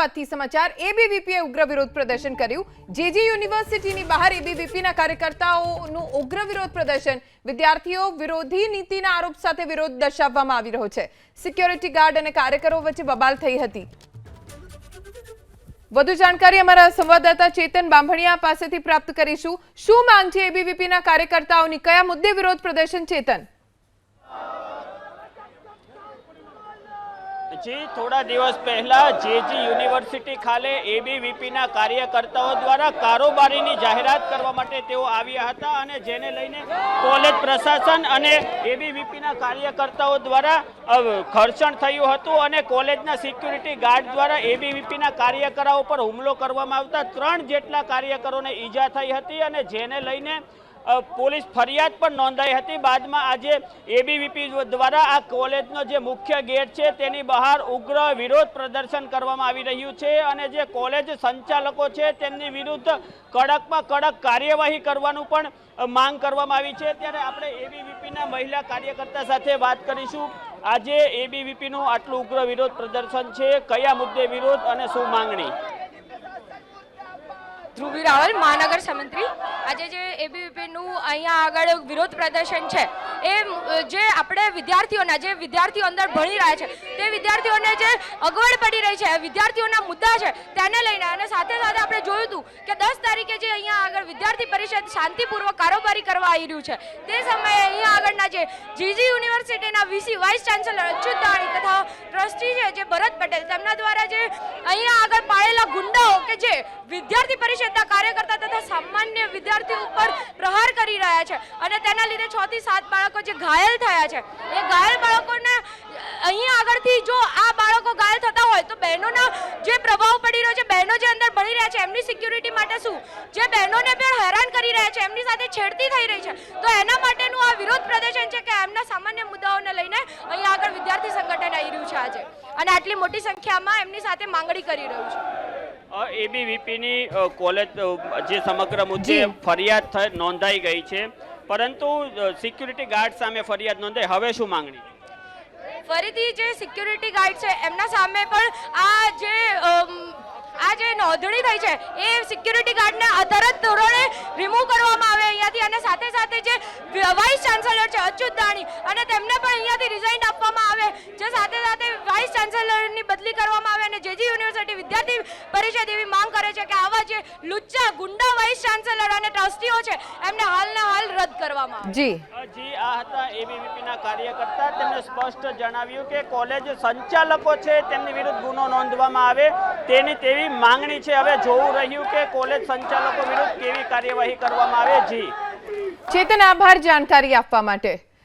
અમદાવાદથી સમાચાર. એબીવીપીએ ઉગ્ર વિરોધ પ્રદર્શન કર્યું. જેજી યુનિવર્સિટીની બહાર એબીવીપીના કાર્યકર્તાઓનું ઉગ્ર વિરોધ પ્રદર્શન. વિદ્યાર્થીઓ વિરોધી નીતિના આરોપ સાથે વિરોધ દર્શાવવામાં આવી રહ્યો છે. સિક્યોરિટી ગાર્ડ અને કાર્યકરો વચ્ચે બબાલ થઈ હતી. વધુ જાણકારી અમારા સંવાદદાતા ચેતન બાંભણિયા પાસેથી પ્રાપ્ત કરીશું. શું માંગ છે એબીવીપીના કાર્યકર્તાઓની? કયા મુદ્દે વિરોધ પ્રદર્શન? ચેતન? જી થોડા દિવસ પહેલા જેજી યુનિવર્સિટી ખાતે એબીવીપીના કાર્યકર્તાઓ દ્વારા કારોબારીની જાહેરાત કરવા માટે તેઓ આવ્યા હતા અને જેને લઈને કોલેજ પ્રશાસન અને એબીવીપીના કાર્યકર્તાઓ દ્વારા ઘર્ષણ થયું હતું અને કોલેજના સિક્યુરિટી ગાર્ડ દ્વારા એબીવીપીના કાર્યકરો પર હુમલો કરવામાં આવતા ત્રણ જેટલા કાર્યકરોને ઈજા થઈ હતી અને જેને લઈને પોલીસ ફરિયાદ પણ નોંધાઈ હતી. બાદમાં આજે એબીવીપી દ્વારા આ કોલેજનો જે મુખ્ય ગેટ છે તેની બહાર ઉગ્ર વિરોધ પ્રદર્શન કરવામાં આવી રહ્યું છે અને જે કોલેજ સંચાલકો છે તેમની વિરુદ્ધ કડકમાં કડક કાર્યવાહી કરવાનું પણ માંગ કરવામાં આવી છે. ત્યારે આપણે એબીવીપીના મહિલા કાર્યકર્તા સાથે વાત કરીશું. આજે એબીવીપીનું આટલું ઉગ્ર વિરોધ પ્રદર્શન છે. કયા મુદ્દે વિરોધ અને શું માંગણી? ધ્રુવી રાવલ, મહાનગર સમંત્રી આજે જે એબીવીપીનું અહીંયા આગળ વિરોધ પ્રદર્શન છે, એ જે આપણે વિદ્યાર્થીઓના, જે વિદ્યાર્થીઓ અંદર ભણી રહ્યા છે, તે વિદ્યાર્થીઓને જે અગવડ રહી છે વિદ્યાર્થીઓના મુદ્દા છે, તેને લઈને અને સાથે સાથે આપણે જોયું હતું કે દસ તારીખે જે અહીંયા આગળ વિદ્યાર્થી પરિષદ શાંતિપૂર્વક કારોબારી કરવા આવી રહ્યું છે, તે સમયે અહીંયા આગળના જે જીજી યુનિવર્સિટીના વીસી વાઇસ ચાન્સેલર અચ્યુત તથા ટ્રસ્ટી છે, જે ભરત પટેલ, તેમના દ્વારા જે અહીંયા આગળ પાળેલા ગુંડાઓ કે જે વિદ્યાર્થી પરિષદના કાર્યકર્તા તથા સામાન્ય વિદ્યાર્થીઓ ઉપર પ્રહાર કરી રહ્યા છે અને તેના લીધે છ થી સાત બાળકો જે ઘાયલ થયા છે, એ ઘાયલ બાળકોને અહીંયા આગળથી જો આ બાળકો ઘાયલ થતા હોય તો બહેનોના જે પ્રભાવ પડી રહ્યો છે બહેનો જે અંદર ભણી રહ્યા છે એમની સિક્યુરિટી માટે શું? જે બહેનોને પણ હેરાન કરી રહ્યા છે એમની સાથે છેડતી થઈ રહી છે. તો એના માટેનું આ વિરોધ પ્રદર્શન છે કે એમના સામાન્ય મુદ્દાઓને લઈને અહીંયા આગળ વિદ્યાર્થી સંગઠન આવી રહ્યું છે આજે. અને આટલી મોટી સંખ્યામાં એમની સાથે માંગણી કરી રહ્યું છે. એબીવીપીની કોલેજ જે સમગ્ર મુદ્દે ફરિયાદ થઈ નોંધાઈ ગઈ છે. પરંતુ સિક્યુરિટી ગાર્ડ સામે ફરિયાદ નોંધાઈ. હવે શું માંગણી? ફરીથી જે સિક્યુરિટી ગાર્ડ છે એમના સામે પણ આ જે આ જે નોંધણી થઈ છે, એ સિક્યુરિટી ગાર્ડને અધારત ધોરણે રિમૂવ કરવામાં આવે અહીંયાથી અને સાથે સાથે જે વાઇસ ચાન્સેલર છે, અચ્યુત દાણી, અને તેમને પણ અહીંયાથી રિઝાઇન આપવામાં આવે, જે સાથે સાથે વાઇસ ચાન્સેલરની બદલી કરવામાં આવે અને જેજી યુનિવર્સિટી વિદ્યાર્થી પરિષદ એવી માંગ કરે છે કે આવા જે લુચ્ચા ગુંડા વાઇસ ચાન્સેલર અને ટ્રસ્ટીઓ છે, એમને હાલના હાલ રદ કરવામાં આવે. જી. અ, હતા એબીવીપીના કાર્યકર્તા. તેમણે સ્પષ્ટ જણાવ્યું કે કોલેજ સંચાલકો છે તેમની વિરુદ્ધ ગુનો નોંધવામાં આવે. તેની તેવી માંગણી છે. હવે જોવું રહ્યું કે કોલેજ સંચાલકો વિરુદ્ધ કેવી કાર્યવાહી કરવામાં આવે. જી. ચેતન આભાર જાણકારી આપવા માટે.